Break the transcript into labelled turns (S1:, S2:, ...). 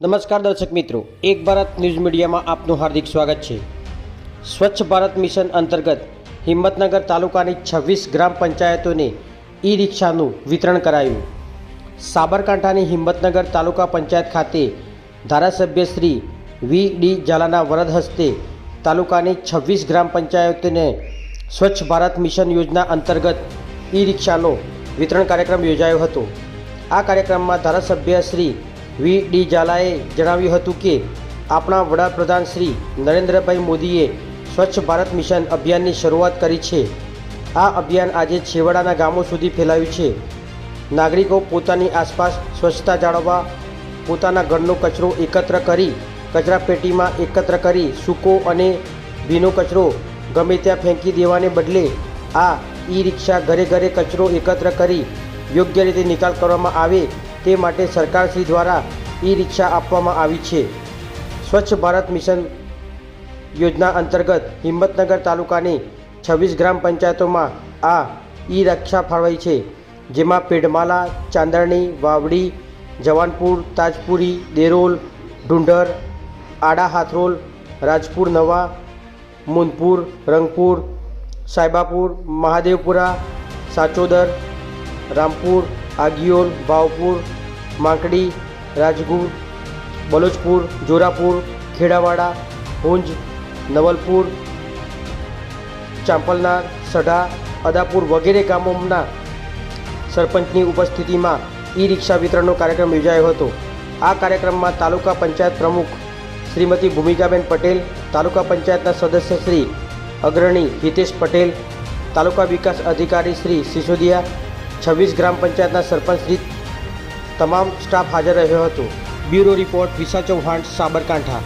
S1: નમસ્કાર દર્શક મિત્રો, એક ભારત ન્યૂઝ મીડિયામાં આપનું હાર્દિક સ્વાગત છે. સ્વચ્છ ભારત મિશન અંતર્ગત હિંમતનગર તાલુકાની છવ્વીસ ગ્રામ પંચાયતોને ઈ રિક્ષાનું વિતરણ કરાયું. સાબરકાંઠાની હિંમતનગર તાલુકા પંચાયત ખાતે ધારાસભ્ય શ્રી વી ડી ઝાલાના વરદ હસ્તે તાલુકાની છવ્વીસ ગ્રામ પંચાયતોને સ્વચ્છ ભારત મિશન યોજના અંતર્ગત ઈ રિક્ષાનો વિતરણ કાર્યક્રમ યોજાયો હતો. આ કાર્યક્રમમાં ધારાસભ્ય શ્રી વી ડી ઝાલાએ જણાવ્યું હતું કે, આપણા વડાપ્રધાન શ્રી નરેન્દ્રભાઈ મોદીએ સ્વચ્છ ભારત મિશન અભિયાનની શરૂઆત કરી છે. આ અભિયાન આજે છેવાડાના ગામો સુધી ફેલાયું છે. નાગરિકો પોતાની આસપાસ સ્વચ્છતા જાળવવા, પોતાના ઘરનો કચરો એકત્ર કરી કચરાપેટીમાં એકત્ર કરી સૂકો અને ભીનો કચરો ગમે ત્યાં ફેંકી દેવાને બદલે આ ઈ રિક્ષા ઘરે ઘરે કચરો એકત્ર કરી યોગ્ય રીતે નિકાલ કરવામાં આવે તે માટે સરકારશ્રી દ્વારા ઈ રિક્ષા આપવામાં આવી છે. સ્વચ્છ ભારત મિશન યોજના અંતર્ગત હિંમતનગર તાલુકાની છવ્વીસ ગ્રામ પંચાયતોમાં આ ઈ રિક્ષા ફાળવાઈ છે, જેમાં પેડમાલા ચાંદરણી, વાવડી, જવાનપુર, તાજપુરી, દેરોલ, ઢુંઢર, આડા હાથરોલ, રાજપુર નવા, મુનપુર, રંગપુર સાહેબાપુર મહાદેવપુરા, સાચોદર, રામપુર, આગિયોલ, ભાવપુર માંકડી, રાજગુર, બલોચપુર, જોરાપુર, ખેડાવાડા ભુંજ નવલપુર, ચાંપલનાર, સઢા, અદાપુર વગેરે ગામોના સરપંચની ઉપસ્થિતિમાં ઈ રિક્ષા વિતરણનો કાર્યક્રમ યોજાયો હતો. આ કાર્યક્રમમાં તાલુકા પંચાયત પ્રમુખ શ્રીમતી ભૂમિકાબેન પટેલ, તાલુકા પંચાયતના સદસ્ય શ્રી અગ્રણી હિતેશ પટેલ, તાલુકા વિકાસ અધિકારી શ્રી સિસોદિયા, છવ્વીસ ગ્રામ પંચાયતના સરપંચ શ્રી તમામ સ્ટાફ હાજર રહ્યો હતો. Bureau report Visha Chauhan Sabarkantha.